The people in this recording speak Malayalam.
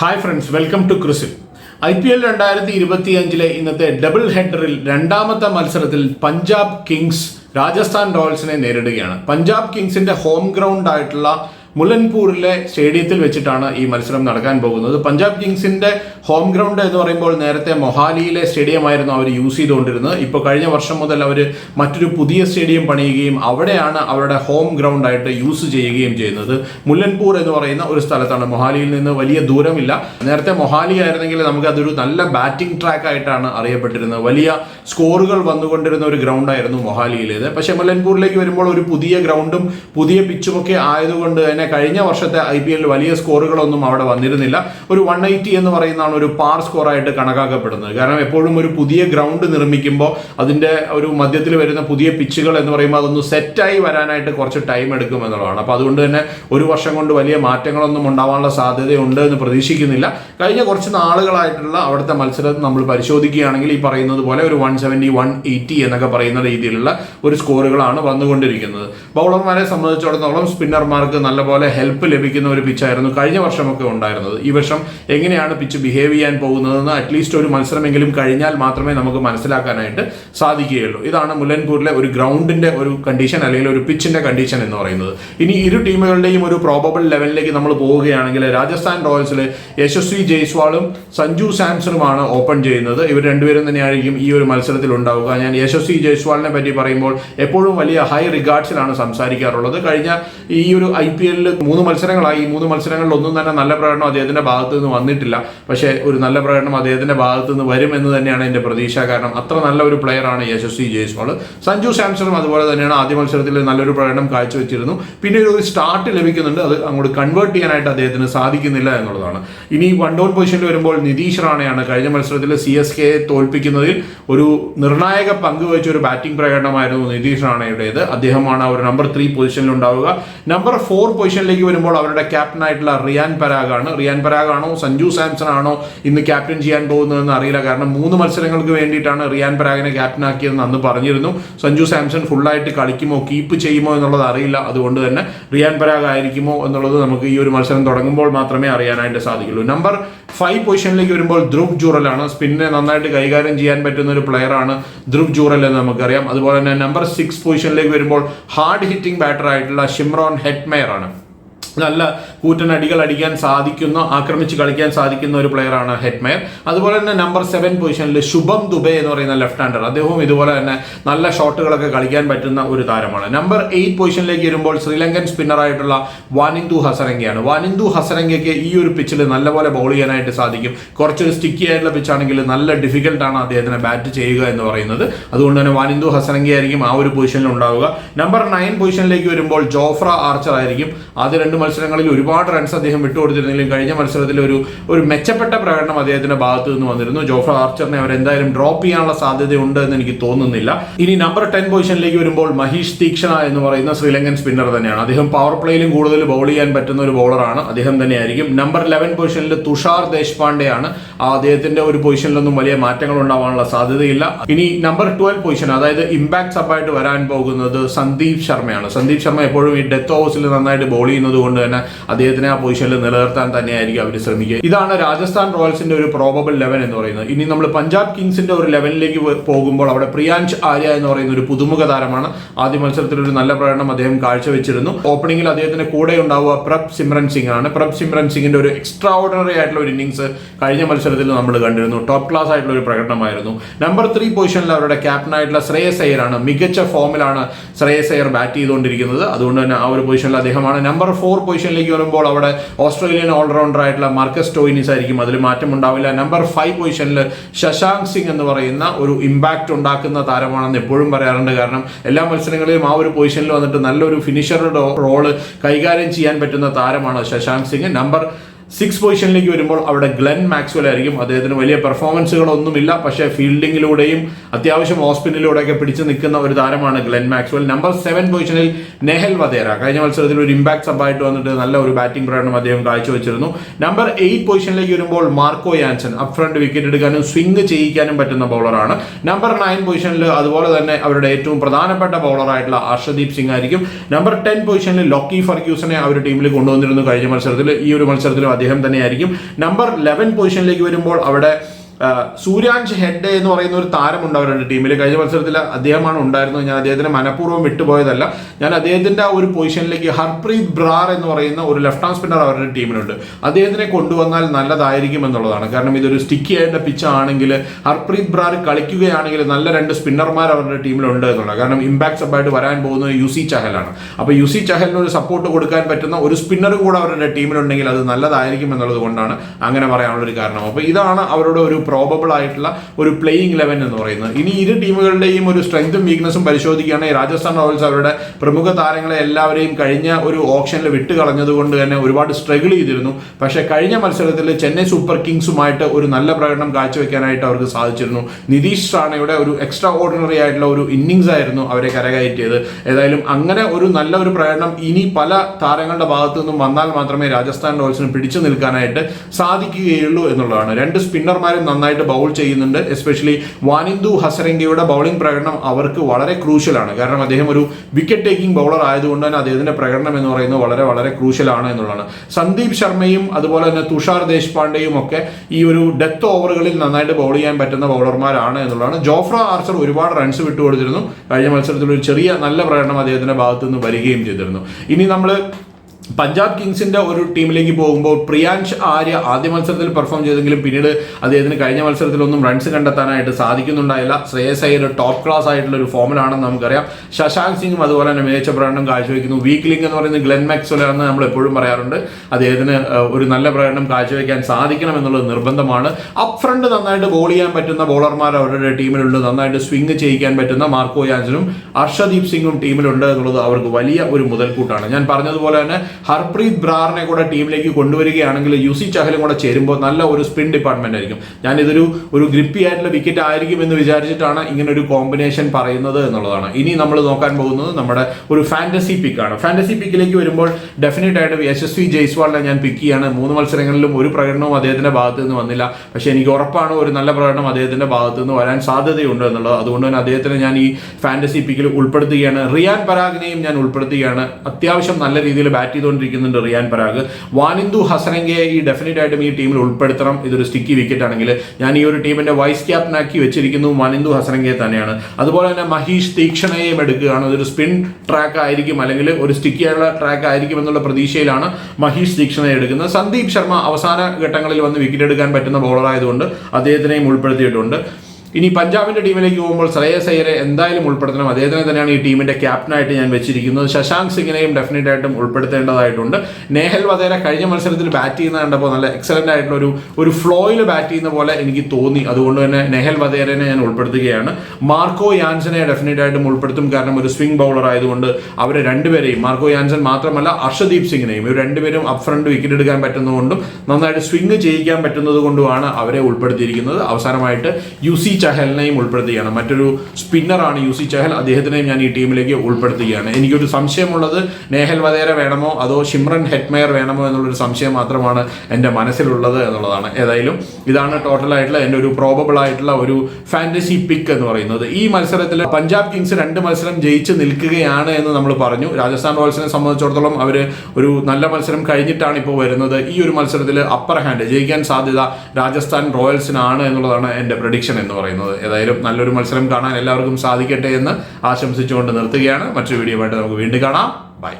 ഹായ് ഫ്രണ്ട്സ് വെൽക്കം ടു ക്രിസിൽ ഐ പി എൽ രണ്ടായിരത്തി ഇരുപത്തി അഞ്ചിലെ ഇന്നത്തെ ഡബിൾ ഹെഡറിൽ രണ്ടാമത്തെ മത്സരത്തിൽ പഞ്ചാബ് കിങ്സ് രാജസ്ഥാൻ റോയൽസിനെ നേരിടുകയാണ്. പഞ്ചാബ് കിങ്സിന്റെ ഹോം ഗ്രൗണ്ട് ആയിട്ടുള്ള മുലൻപൂരിലെ സ്റ്റേഡിയത്തിൽ വെച്ചിട്ടാണ് ഈ മത്സരം നടക്കാൻ പോകുന്നത്. പഞ്ചാബ് കിങ്സിന്റെ ഹോം ഗ്രൗണ്ട് എന്ന് പറയുമ്പോൾ നേരത്തെ മൊഹാലിയിലെ സ്റ്റേഡിയം ആയിരുന്നു അവർ യൂസ് ചെയ്തുകൊണ്ടിരുന്നത്. ഇപ്പോൾ കഴിഞ്ഞ വർഷം മുതൽ അവർ മറ്റൊരു പുതിയ സ്റ്റേഡിയം പണിയുകയും അവിടെയാണ് അവരുടെ ഹോം ഗ്രൗണ്ട് ആയിട്ട് യൂസ് ചെയ്യുകയും ചെയ്യുന്നത്. മുല്ലൻപൂർ എന്ന് പറയുന്ന ഒരു സ്ഥലത്താണ്. മൊഹാലിയിൽ നിന്ന് വലിയ ദൂരമില്ല. നേരത്തെ മൊഹാലി ആയിരുന്നെങ്കിൽ നമുക്ക് അതൊരു നല്ല ബാറ്റിംഗ് ട്രാക്ക് ആയിട്ടാണ് അറിയപ്പെട്ടിരുന്നത്. വലിയ സ്കോറുകൾ വന്നുകൊണ്ടിരുന്ന ഒരു ഗ്രൗണ്ടായിരുന്നു മൊഹാലിയിലേത്. പക്ഷേ മുല്ലൻപൂരിലേക്ക് വരുമ്പോൾ ഒരു പുതിയ ഗ്രൗണ്ടും പുതിയ പിച്ചുമൊക്കെ ആയതുകൊണ്ട് തന്നെ കഴിഞ്ഞ വർഷത്തെ ഐ പി എല്ലിൽ വലിയ സ്കോറുകളൊന്നും അവിടെ വന്നിരുന്നില്ല. ഒരു വൺ എയ്റ്റി എന്ന് പറയുന്നതാണ് ഒരു പാർ സ്കോറായിട്ട് കണക്കാക്കപ്പെടുന്നത്. കാരണം എപ്പോഴും ഒരു പുതിയ ഗ്രൗണ്ട് നിർമ്മിക്കുമ്പോൾ അതിന്റെ ഒരു മധ്യത്തിൽ വരുന്ന പുതിയ പിച്ചുകൾ എന്ന് പറയുമ്പോൾ അതൊന്ന് സെറ്റായി വരാനായിട്ട് കുറച്ച് ടൈം എടുക്കും എന്നുള്ളതാണ്. അപ്പോൾ അതുകൊണ്ട് തന്നെ ഒരു വർഷം കൊണ്ട് വലിയ മാറ്റങ്ങളൊന്നും ഉണ്ടാവാനുള്ള സാധ്യതയുണ്ട് എന്ന് പ്രതീക്ഷിക്കുന്നില്ല. കഴിഞ്ഞ കുറച്ച് നാളുകളായിട്ടുള്ള അവിടുത്തെ മത്സരം നമ്മൾ പരിശോധിക്കുകയാണെങ്കിൽ ഈ പറയുന്നത് പോലെ ഒരു വൺ സെവന്റി വൺ എയ്റ്റി എന്നൊക്കെ പറയുന്ന രീതിയിലുള്ള ഒരു സ്കോറുകളാണ് വന്നുകൊണ്ടിരിക്കുന്നത്. ബൗളർമാരെ സംബന്ധിച്ചിടത്തോളം സ്പിന്നർമാർക്ക് നല്ലപോലെ ഹെൽപ്പ് ലഭിക്കുന്ന ഒരു പിച്ചായിരുന്നു കഴിഞ്ഞ വർഷമൊക്കെ ഉണ്ടായിരുന്നത്. ഈ വർഷം എങ്ങനെയാണ് പിച്ച് ബിഹേവ് ചെയ്യാൻ പോകുന്നതെന്ന് അറ്റ്ലീസ്റ്റ് ഒരു മത്സരമെങ്കിലും കഴിഞ്ഞാൽ മാത്രമേ നമുക്ക് മനസ്സിലാക്കാനായിട്ട് സാധിക്കുകയുള്ളൂ. ഇതാണ് മുല്ലൻപൂരിലെ ഒരു ഗ്രൗണ്ടിന്റെ ഒരു കണ്ടീഷൻ അല്ലെങ്കിൽ ഒരു പിച്ചിന്റെ കണ്ടീഷൻ എന്ന് പറയുന്നത്. ഇനി ഇരു ടീമുകളുടെയും ഒരു പ്രോബബിൾ ലെവലിലേക്ക് നമ്മൾ പോവുകയാണെങ്കിൽ രാജസ്ഥാൻ റോയൽസിൽ യശസ്വി ജയ്സ്വാളും സഞ്ജു സാംസണുമാണ് ഓപ്പൺ ചെയ്യുന്നത്. ഇവർ രണ്ടുപേരും തന്നെയായിരിക്കും ഈ ഒരു മത്സരത്തിൽ ഉണ്ടാവുക. ഞാൻ യശസ്വി ജയ്സ്വാളിനെ പറ്റി പറയുമ്പോൾ എപ്പോഴും വലിയ ഹൈ റിഗാർഡ്സിലാണ് സംസാരിക്കാറുള്ളത്. കഴിഞ്ഞ ഈ ഒരു ഐ പി എല്ലിൽ മൂന്ന് മത്സരങ്ങളായി. ഈ മൂന്ന് മത്സരങ്ങളിൽ ഒന്നും തന്നെ നല്ല പ്രകടനം അദ്ദേഹത്തിന്റെ ഭാഗത്തു നിന്ന് വന്നിട്ടില്ല. പക്ഷേ ഒരു നല്ല പ്രകടനം അദ്ദേഹത്തിന്റെ ഭാഗത്തു നിന്ന് വരും എന്ന് തന്നെയാണ് എന്റെ പ്രതീക്ഷ. കാരണം അത്ര നല്ല ഒരു പ്ലെയർ ആണ് യശസ്വി ജയ്സ്വാൾ സഞ്ജു സാംസണും അതുപോലെ തന്നെയാണ് ആദ്യ മത്സരത്തിൽ നല്ലൊരു പ്രകടനം കാഴ്ചവെച്ചിരുന്നു. പിന്നെ ഒരു സ്റ്റാർട്ട് ലഭിക്കുന്നുണ്ട്. അത് അങ്ങോട്ട് കൺവേർട്ട് ചെയ്യാനായിട്ട് അദ്ദേഹത്തിന് സാധിക്കുന്നില്ല എന്നുള്ളതാണ്. ഇനി വൺ ഡൗൺ പൊസിഷനിൽ വരുമ്പോൾ നിതീഷ് റാണയാണ് കഴിഞ്ഞ മത്സരത്തിൽ സി എസ് കെ തോൽപ്പിക്കുന്നതിൽ ഒരു നിർണായക പങ്ക് വഹിച്ച ഒരു ബാറ്റിംഗ് പ്രകടനമായിരുന്നു നിതീഷ് റാണയുടേത്. അദ്ദേഹമാണ് അവർ നമ്പർ ത്രീ പൊസിഷനിൽ ഉണ്ടാവുക. നമ്പർ ഫോർ പൊസിഷനിലേക്ക് വരുമ്പോൾ അവരുടെ ക്യാപ്റ്റൻ ആയിട്ടുള്ള റിയാൻ പരാഗാണ്. റിയാൻ പരാഗ് ആണോ സഞ്ജു സാംസൺ ആണോ ഇന്ന് ക്യാപ്റ്റൻ ചെയ്യാൻ പോകുന്നതെന്ന് അറിയില്ല. കാരണം മൂന്ന് മത്സരങ്ങൾക്ക് വേണ്ടിയിട്ടാണ് റിയാൻ പരാഗിനെ ക്യാപ്റ്റൻ ആക്കിയതെന്ന് അന്ന് പറഞ്ഞിരുന്നു. സഞ്ജു സാംസൺ ഫുള്ളായിട്ട് കളിക്കുമോ കീപ്പ് ചെയ്യുമോ എന്നുള്ളത് അറിയില്ല. അതുകൊണ്ട് തന്നെ റിയാൻ പരാഗ് ആയിരിക്കുമോ എന്നുള്ളത് നമുക്ക് ഈ ഒരു മത്സരം തുടങ്ങുമ്പോൾ മാത്രമേ അറിയാനായിട്ട് സാധിക്കുള്ളൂ. നമ്പർ ഫൈവ് പൊസിഷനിലേക്ക് വരുമ്പോൾ ധ്രുവ് ജൂറലാണ് സ്പിന്നെ നന്നായിട്ട് കൈകാര്യം ചെയ്യാൻ പറ്റുന്ന ഒരു പ്ലെയറാണ് ധ്രുവ് ജൂറൽ എന്ന് നമുക്കറിയാം. അതുപോലെ തന്നെ നമ്പർ സിക്സ് പൊസിഷനിലേക്ക് വരുമ്പോൾ ഹാർഡ് ഹിറ്റിംഗ് ബാറ്റർ ആയിട്ടുള്ള ഷിംറോൺ ഹെറ്റ്മെയർ ആണ് നല്ല കൂറ്റൻ അടികൾ അടിക്കാൻ സാധിക്കുന്ന ആക്രമിച്ച് കളിക്കാൻ സാധിക്കുന്ന ഒരു പ്ലെയറാണ് ഹെറ്റ്മയർ അതുപോലെ തന്നെ നമ്പർ സെവൻ പൊസിഷനിൽ ശുഭം ദുബെ എന്ന് പറയുന്ന ലെഫ്റ്റ് ഹാൻഡർ അദ്ദേഹവും ഇതുപോലെ തന്നെ നല്ല ഷോട്ടുകളൊക്കെ കളിക്കാൻ പറ്റുന്ന ഒരു താരമാണ്. നമ്പർ എയ്റ്റ് പൊസിഷനിലേക്ക് വരുമ്പോൾ ശ്രീലങ്കൻ സ്പിന്നറായിട്ടുള്ള വാനിന്ദു ഹസരംഗയാണ്. വാനിന്ദു ഹസരംഗയ്ക്ക് ഈ ഒരു പിച്ചിൽ നല്ലപോലെ ബോൾ ചെയ്യാനായിട്ട് സാധിക്കും. കുറച്ചൊരു സ്റ്റിക്കി ആയിട്ടുള്ള പിച്ചാണെങ്കിൽ നല്ല ഡിഫിക്കൽട്ടാണ് അദ്ദേഹത്തിന് ബാറ്റ് ചെയ്യുക എന്ന് പറയുന്നത്. അതുകൊണ്ട് തന്നെ വാനിന്ദു ഹസരംഗ ആയിരിക്കും ആ ഒരു പൊസിഷനിൽ ഉണ്ടാവുക. നമ്പർ നയൻ പൊസിഷനിലേക്ക് വരുമ്പോൾ ജോഫ്ര ആർച്ചർ ആയിരിക്കും. ആദ്യ രണ്ട് മത്സരങ്ങളിൽ ഒരുപാട് റൺസ് അദ്ദേഹം വിട്ടുകൊടുത്തിരുന്നെങ്കിലും കഴിഞ്ഞ മത്സരത്തിൽ ഒരു ഒരു മെച്ചപ്പെട്ട പ്രകടനം അദ്ദേഹത്തിന്റെ ഭാഗത്തു നിന്ന് വന്നിരുന്നു. ജോഫ്ര ആർച്ചറിനെ അവർ എന്തായാലും ഡ്രോപ്പ് ചെയ്യാനുള്ള സാധ്യത ഉണ്ട് എന്ന് എനിക്ക് തോന്നുന്നില്ല. ഇനി നമ്പർ ടെൻ പൊസിഷനിലേക്ക് വരുമ്പോൾ മഹീഷ് തീക്ഷണ എന്ന് പറയുന്ന ശ്രീലങ്കൻ സ്പിന്നർ തന്നെയാണ്. അദ്ദേഹം പവർ പ്ലേയിലും കൂടുതൽ ബോൾ ചെയ്യാൻ പറ്റുന്ന ഒരു ബോളറാണ് അദ്ദേഹം തന്നെയായിരിക്കും. നമ്പർ ലെവൻ പൊസിഷനിൽ തുഷാർ ദേശ്പാണ്ഡെയാണ്. അദ്ദേഹത്തിന്റെ ഒരു പൊസിഷനിലൊന്നും വലിയ മാറ്റങ്ങൾ ഉണ്ടാവാനുള്ള സാധ്യതയില്ല. ഇനി നമ്പർ ട്വൽവ് പൊസിഷൻ അതായത് ഇമ്പാക്ട് സബായിട്ട് വരാൻ പോകുന്നത് സന്ദീപ് ശർമ്മയാണ്. സന്ദീപ് ശർമ്മ എപ്പോഴും ഈ ഡെത്ത് ഓവേഴ്സിൽ നന്നായിട്ട് ബോൾ ചെയ്യുന്നത് കൊണ്ട് തന്നെ അദ്ദേഹത്തിനെ ആ പൊസിഷനിൽ നിലനിർത്താൻ തന്നെയായിരിക്കും അവർ ശ്രമിക്കുക. ഇതാണ് രാജസ്ഥാൻ റോയൽസിന്റെ ഒരു പ്രോബബിൾ ലെവൻ എന്ന് പറയുന്നത്. ഇനി നമ്മൾ പഞ്ചാബ് കിങ്സിന്റെ ഒരു ലെവലിലേക്ക് പോകുമ്പോൾ അവിടെ പ്രിയാൻഷ് ആര്യ എന്ന് പറയുന്ന ഒരു പുതുമുഖ താരമാണ്. ആദ്യ മത്സരത്തിൽ ഒരു നല്ല പ്രകടനം അദ്ദേഹം കാഴ്ചവെച്ചിരുന്നു. ഓപ്പണിംഗിൽ അദ്ദേഹത്തിന് കൂടെ ഉണ്ടാവുക പ്രബ് സിമ്രൻ സിംഗ് ആണ്. പ്രബ് സിമ്രൻ സിംഗിന്റെ ഒരു എക്സ്ട്രാ ഓർഡിനറി ആയിട്ടുള്ള ഒരു ഇന്നിംഗ്സ് കഴിഞ്ഞ മത്സരത്തിൽ നമ്മൾ കണ്ടിരുന്നു. ടോപ്പ് ക്ലാസ് ആയിട്ടുള്ള ഒരു പ്രകടനമായിരുന്നു. നമ്പർ ത്രീ പൊസിഷനിൽ അവരുടെ ക്യാപ്റ്റൻ ആയിട്ടുള്ള ശ്രേയസ് അയ്യറാണ് മികച്ച ഫോമിലാണ് ശ്രേയസ് അയ്യർ ബാറ്റ് ചെയ്തുകൊണ്ടിരിക്കുന്നത്. അതുകൊണ്ട് തന്നെ ആ ഒരു പൊസിഷനിൽ അദ്ദേഹമാണ്. നമ്പർ ഫോർ പൊസിഷനിലേക്ക് വരുമ്പോൾ അവിടെ ഓസ്ട്രേലിയൻ ഓൾറൗണ്ടർ ആയിട്ടുള്ള മാർക്കസ് ടോയിനിസ് ആയിരിക്കും അതിൽ മാറ്റം ഉണ്ടാവില്ല. നമ്പർ ഫൈവ് പൊസിഷനിൽ ശശാങ്ക് സിംഗ് എന്ന് പറയുന്ന ഒരു ഇമ്പാക്റ്റ് ഉണ്ടാക്കുന്ന താരമാണെന്ന് എപ്പോഴും പറയാറുണ്ട്. കാരണം എല്ലാ മത്സരങ്ങളിലും ആ ഒരു പൊസിഷനിൽ വന്നിട്ട് നല്ലൊരു ഫിനിഷറുടെ റോൾ കൈകാര്യം ചെയ്യാൻ പറ്റുന്ന താരമാണ് ശശാങ്ക് സിംഗ്. നമ്പർ സിക്സ് പൊസിഷനിലേക്ക് വരുമ്പോൾ അവിടെ ഗ്ലെൻ മാക്സ്വൽ ആയിരിക്കും. അദ്ദേഹത്തിന് വലിയ പെർഫോമൻസുകളൊന്നുമില്ല പക്ഷേ ഫീൽഡിങ്ങിലൂടെയും അത്യാവശ്യം ഹോസ്പിറ്റലിലൂടെയൊക്കെ പിടിച്ചു നിൽക്കുന്ന ഒരു താരമാണ് ഗ്ലെൻ മാക്സ്വൽ നമ്പർ സെവൻ പൊസിഷനിൽ നെഹൽ വധേര കഴിഞ്ഞ മത്സരത്തിൽ ഒരു ഇമ്പാക്ട് സബായിട്ട് വന്നിട്ട് നല്ല ഒരു ബാറ്റിംഗ് പ്രകടനം അദ്ദേഹം കാഴ്ചവെച്ചിരുന്നു. നമ്പർ എയ്റ്റ് പൊസിഷനിലേക്ക് വരുമ്പോൾ Marco Jansen up front wicket എടുക്കാനും സ്വിംഗ് ചെയ്യിക്കാനും പറ്റുന്ന ബൗളറാണ് നമ്പർ നയൻ പൊസിഷനിൽ അതുപോലെ തന്നെ അവരുടെ ഏറ്റവും പ്രധാനപ്പെട്ട ബൗളറായിട്ടുള്ള അർഷദീപ് സിംഗ് ആയിരിക്കും. നമ്പർ ടെൻ പൊസിഷനിൽ ലോക്കി ഫർഗ്യൂസനെ അവരുടെ ടീമിൽ കൊണ്ടുവന്നിരുന്നു കഴിഞ്ഞ മത്സരത്തിൽ. ഈ ഒരു മത്സരത്തിലും അദ്ദേഹം തന്നെയായിരിക്കും. നമ്പർ ലെവൻ പൊസിഷനിലേക്ക് വരുമ്പോൾ അവിടെ സൂര്യാഞ്ച് ഹെഡ് എന്ന് പറയുന്ന ഒരു താരമുണ്ട് അവരുടെ ടീമിൽ കഴിഞ്ഞ മത്സരത്തിൽ അദ്ദേഹമാണ് ഉണ്ടായിരുന്നത്. ഞാൻ അദ്ദേഹത്തിന് മനഃപൂർവം വിട്ടുപോയതല്ല. ഞാൻ അദ്ദേഹത്തിന്റെ ആ ഒരു പൊസിഷനിലേക്ക് ഹർപ്രീത് ബ്രാർ എന്ന് പറയുന്ന ഒരു ലെഫ്റ്റ് ഹാൻഡ് സ്പിന്നർ അവരുടെ ടീമിലുണ്ട് അദ്ദേഹത്തിനെ കൊണ്ടുവന്നാൽ നല്ലതായിരിക്കും എന്നുള്ളതാണ്. കാരണം ഇതൊരു സ്റ്റിക്കി ആയിട്ട് പിച്ച് ആണെങ്കിൽ ഹർപ്രീത് ബ്രാർ കളിക്കുകയാണെങ്കിൽ നല്ല രണ്ട് സ്പിന്നർമാർ അവരുടെ ടീമിലുണ്ട് എന്നുള്ളത് കാരണം ഇമ്പാക്ട് സബായിട്ട് വരാൻ പോകുന്നത് യു സി ചഹലാണ് അപ്പോൾ യു സി ചഹലിന് ഒരു സപ്പോർട്ട് കൊടുക്കാൻ പറ്റുന്ന ഒരു സ്പിന്നർ കൂടെ അവരുടെ ടീമിലുണ്ടെങ്കിൽ അത് നല്ലതായിരിക്കും എന്നുള്ളത് കൊണ്ടാണ് അങ്ങനെ പറയാനുള്ളൊരു കാരണം. അപ്പോൾ ഇതാണ് അവരുടെ ഒരു പ്രോബബിൾ ആയിട്ടുള്ള ഒരു പ്ലേയിങ് ലെവൻ എന്ന് പറയുന്നത്. ഇനി ഇരു ടീമുകളുടെയും ഒരു സ്ട്രെങ്തും വീക്ക്നസും പരിശോധിക്കുകയാണെങ്കിൽ രാജസ്ഥാൻ റോയൽസ് അവരുടെ പ്രമുഖ താരങ്ങളെ എല്ലാവരെയും കഴിഞ്ഞ ഒരു ഓപ്ഷനിൽ വിട്ട് കളഞ്ഞതുകൊണ്ട് തന്നെ ഒരുപാട് സ്ട്രഗിൾ ചെയ്തിരുന്നു. പക്ഷേ കഴിഞ്ഞ മത്സരത്തിൽ ചെന്നൈ സൂപ്പർ കിങ്സുമായിട്ട് ഒരു നല്ല പ്രകടനം കാഴ്ചവെക്കാനായിട്ട് അവർക്ക് സാധിച്ചിരുന്നു. നിതീഷ് റാണയുടെ ഒരു എക്സ്ട്രാ ഓർഡിനറി ആയിട്ടുള്ള ഒരു ഇന്നിങ്സ് ആയിരുന്നു അവരെ കരകയറ്റിയത്. ഏതായാലും അങ്ങനെ ഒരു നല്ല ഒരു പ്രകടനം ഇനി പല താരങ്ങളുടെ ഭാഗത്തു നിന്നും വന്നാൽ മാത്രമേ രാജസ്ഥാൻ റോയൽസിന് പിടിച്ചു നിൽക്കാനായിട്ട് സാധിക്കുകയുള്ളൂ എന്നുള്ളതാണ്. രണ്ട് സ്പിന്നർമാരും നന്നായിട്ട് ബൗൾ ചെയ്യുന്നുണ്ട്. എസ്പെഷ്യലി വാനിന്ദു ഹസരംഗയുടെ ബൗളിംഗ് പ്രകടനം അവർക്ക് വളരെ ക്രൂഷ്യലാണ് കാരണം അദ്ദേഹം ഒരു വിക്കറ്റ് ടേക്കിംഗ് ബൗളർ ആയതുകൊണ്ട് തന്നെ അദ്ദേഹത്തിന്റെ പ്രകടനം എന്ന് പറയുന്നത് വളരെ വളരെ ക്രൂഷ്യലാണ് എന്നുള്ളതാണ്. സന്ദീപ് ശർമ്മയും അതുപോലെ തന്നെ തുഷാർ ദേശ്പാണ്ഡെയും ഒക്കെ ഈ ഒരു ഡെത്ത് ഓവറുകളിൽ നന്നായിട്ട് ബൗൾ ചെയ്യാൻ പറ്റുന്ന ബൗളർമാരാണ് എന്നുള്ളതാണ്. ജോഫ്ര ആർച്ചർ ഒരുപാട് റൺസ് വിട്ടുകൊടുത്തിരുന്നു. കഴിഞ്ഞ മത്സരത്തിൽ ഒരു ചെറിയ നല്ല പ്രകടനം അദ്ദേഹത്തിന്റെ ഭാഗത്തു നിന്ന് വരികയും ചെയ്തിരുന്നു. ഇനി നമ്മൾ പഞ്ചാബ് കിങ്സിന്റെ ഒരു ടീമിലേക്ക് പോകുമ്പോൾ പ്രിയാൻഷ് ആര്യ ആദ്യ മത്സരത്തിൽ പെർഫോം ചെയ്തെങ്കിലും പിന്നീട് അദ്ദേഹത്തിന് കഴിഞ്ഞ മത്സരത്തിലൊന്നും റൺസ് കണ്ടെത്താനായിട്ട് സാധിക്കുന്നുണ്ടായില്ല. ശ്രേയസ് അയ്യർ ടോപ്പ് ക്ലാസ് ആയിട്ടുള്ള ഒരു ഫോമിലാണെന്ന് നമുക്കറിയാം. ശശാങ്ക് സിംഗും അതുപോലെ തന്നെ മികച്ച പ്രകടനം കാഴ്ചവെക്കുന്നു. വീക്ക് ലിങ്ക് എന്ന് പറയുന്നത് ഗ്ലെൻ മാക്സ്വലാണെന്ന് നമ്മൾ എപ്പോഴും പറയാറുണ്ട്. അദ്ദേഹത്തിന് ഒരു നല്ല പ്രകടനം കാഴ്ചവെക്കാൻ സാധിക്കണം എന്നുള്ളത് നിർബന്ധമാണ്. അപ്പ് ഫ്രണ്ട് നന്നായിട്ട് ബോൾ ചെയ്യാൻ പറ്റുന്ന ബോളർമാർ അവരുടെ ടീമിലുണ്ട്. നന്നായിട്ട് സ്വിംഗ് ചെയ്യിക്കാൻ പറ്റുന്ന മാർക്കോ യാൻസനും അർഷദീപ് സിംഗും ടീമിലുണ്ട് എന്നുള്ളത് അവർക്ക് വലിയ ഒരു മുതൽക്കൂട്ടാണ്. ഞാൻ പറഞ്ഞതുപോലെ തന്നെ ഹർപ്രീത് ബ്രാറിനെ കൂടെ ടീമിലേക്ക് കൊണ്ടുവരികയാണെങ്കിൽ യു സി ചഹലും കൂടെ ചേരുമ്പോൾ നല്ല ഒരു സ്പിൻ ഡിപ്പാർട്ട്മെന്റ് ആയിരിക്കും. ഞാൻ ഇതൊരു ഒരു ഗ്രിപ്പി ആയിട്ടുള്ള വിക്കറ്റ് ആയിരിക്കും എന്ന് വിചാരിച്ചിട്ടാണ് ഇങ്ങനെ ഒരു കോമ്പിനേഷൻ പറയുന്നത് എന്നുള്ളതാണ്. ഇനി നമ്മൾ നോക്കാൻ പോകുന്നത് നമ്മുടെ ഒരു ഫാന്റസി പിക്കാണ് ഫാന്റസി പിക്കിലേക്ക് വരുമ്പോൾ ഡെഫിനറ്റ് ആയിട്ട് യശസ്വി ജയ്സ്വാളിനെ ഞാൻ പിക്ക് ചെയ്യാണ്. മൂന്ന് മത്സരങ്ങളിലും ഒരു പ്രകടനവും അദ്ദേഹത്തിന്റെ ഭാഗത്ത് നിന്ന് വന്നില്ല. പക്ഷേ എനിക്ക് ഉറപ്പാണ് ഒരു നല്ല പ്രകടനം അദ്ദേഹത്തിന്റെ ഭാഗത്ത് നിന്ന് വരാൻ സാധ്യതയുണ്ട് എന്നുള്ളത്. അതുകൊണ്ട് തന്നെ അദ്ദേഹത്തിന് ഞാൻ ഈ ഫാന്റസി പിക്കിൽ ഉൾപ്പെടുത്തുകയാണ്. റിയാൻ പരാഗിനെയും ഞാൻ ഉൾപ്പെടുത്തുകയാണ്. അത്യാവശ്യം നല്ല രീതിയിൽ ബാറ്റ് ചെയ്തുകൊണ്ടിരിക്കുന്നുണ്ട് റിയാൻ പരാഗ്. വാനിന്ദു ഹസനങ്കയെ ഈ ഡെഫിനറ്റ് ആയിട്ടും ഈ ടീമിൽ ഉൾപ്പെടുത്തണം. ഇതൊരു സ്റ്റിക്കി വിക്കറ്റ് ആണെങ്കിൽ ഞാൻ ഈ ഒരു ടീമിന്റെ വൈസ് ക്യാപ്റ്റനാക്കി വെച്ചിരിക്കുന്നു വാനിന്ദു ഹസനങ്കയെ തന്നെയാണ്. അതുപോലെ തന്നെ മഹീഷ് തീക്ഷണയെയും എടുക്കുകയാണ്. അതൊരു സ്പിൻ ട്രാക്ക് ആയിരിക്കും അല്ലെങ്കിൽ ഒരു സ്റ്റിക്കി ആയിട്ടുള്ള ട്രാക്ക് ആയിരിക്കും എന്നുള്ള പ്രതീക്ഷയിലാണ് മഹീഷ് തീക്ഷണയെ എടുക്കുന്നത്. സന്ദീപ് ശർമ്മ അവസാന ഘട്ടങ്ങളിൽ വന്ന് വിക്കറ്റ് എടുക്കാൻ പറ്റുന്ന ബോളർ ആയതുകൊണ്ട് അദ്ദേഹത്തിനെയും ഉൾപ്പെടുത്തിയിട്ടുണ്ട്. ഇനി പഞ്ചാബിന്റെ ടീമിലേക്ക് പോകുമ്പോൾ ശ്രേയസ് അയ്യരെ എന്തായാലും ഉൾപ്പെടുത്തണം. അദ്ദേഹത്തിനെ തന്നെയാണ് ഈ ടീമിന്റെ ക്യാപ്റ്റനായിട്ട് ഞാൻ വെച്ചിരിക്കുന്നത്. ശശാങ്ക് സിംഗിനെയും ഡെഫിനറ്റ് ആയിട്ടും ഉൾപ്പെടുത്തേണ്ടതായിട്ടുണ്ട്. നേഹൽ വധേര കഴിഞ്ഞ മത്സരത്തിൽ ബാറ്റ് ചെയ്യുന്ന കണ്ടപ്പോൾ നല്ല എക്സലന്റ് ആയിട്ടുള്ള ഒരു ഒരു ഫ്ലോയിൽ ബാറ്റ് ചെയ്യുന്ന പോലെ എനിക്ക് തോന്നി. അതുകൊണ്ട് തന്നെ നെഹൽ വധേരനെ ഞാൻ ഉൾപ്പെടുത്തുകയാണ്. മാർക്കോ യാൻസനെ ഡെഫിനറ്റ് ആയിട്ടും ഉൾപ്പെടുത്തും. കാരണം ഒരു സ്വിംഗ് ബൗളർ ആയതുകൊണ്ട് അവരെ രണ്ടുപേരെയും മാർക്കോ യാൻസൻ മാത്രമല്ല അർഷദീപ് സിംഗിനെയും ഇവർ രണ്ടുപേരും അപ് ഫ്രണ്ട് വിക്കറ്റ് എടുക്കാൻ പറ്റുന്നതുകൊണ്ടും നന്നായിട്ട് സ്വിംഗ് ചെയ്യിക്കാൻ പറ്റുന്നത് കൊണ്ടുമാണ് അവരെ ഉൾപ്പെടുത്തിയിരിക്കുന്നത്. അവസാനമായിട്ട് യു സി ചഹലിനെയും ഉൾപ്പെടുത്തുകയാണ്. മറ്റൊരു സ്പിന്നറാണ് യു സി ചഹൽ. അദ്ദേഹത്തിനെയും ഞാൻ ഈ ടീമിലേക്ക് ഉൾപ്പെടുത്തുകയാണ്. എനിക്കൊരു സംശയമുള്ളത് നേഹൽ വധേര വേണമോ അതോ ഷിമ്രൻ ഹെറ്റ്മെയർ വേണമോ എന്നുള്ളൊരു സംശയം മാത്രമാണ് എന്റെ മനസ്സിലുള്ളത് എന്നുള്ളതാണ്. ഏതായാലും ഇതാണ് ടോട്ടലായിട്ടുള്ള എന്റെ ഒരു പ്രോബബിൾ ആയിട്ടുള്ള ഒരു ഫാന്റസി പിക്ക് എന്ന് പറയുന്നത്. ഈ മത്സരത്തിൽ പഞ്ചാബ് കിങ്സ് രണ്ട് മത്സരം ജയിച്ച് നിൽക്കുകയാണ് എന്ന് നമ്മൾ പറഞ്ഞു. രാജസ്ഥാൻ റോയൽസിനെ സംബന്ധിച്ചിടത്തോളം അവർ ഒരു നല്ല മത്സരം കഴിഞ്ഞിട്ടാണ് ഇപ്പോൾ വരുന്നത്. ഈ ഒരു മത്സരത്തിൽ അപ്പർ ഹാൻഡ് ജയിക്കാൻ സാധ്യത രാജസ്ഥാൻ റോയൽസിനാണ് എന്നുള്ളതാണ് എന്റെ പ്രഡിക്ഷൻ എന്ന് പറയുന്നത് ഏതായാലും നല്ലൊരു മത്സരം കാണാൻ എല്ലാവർക്കും സാധിക്കട്ടെ എന്ന് ആശംസിച്ചുകൊണ്ട് നിർത്തുകയാണ്. മറ്റൊരു വീഡിയോ ആയിട്ട് നമുക്ക് വീണ്ടും കാണാം. ബൈ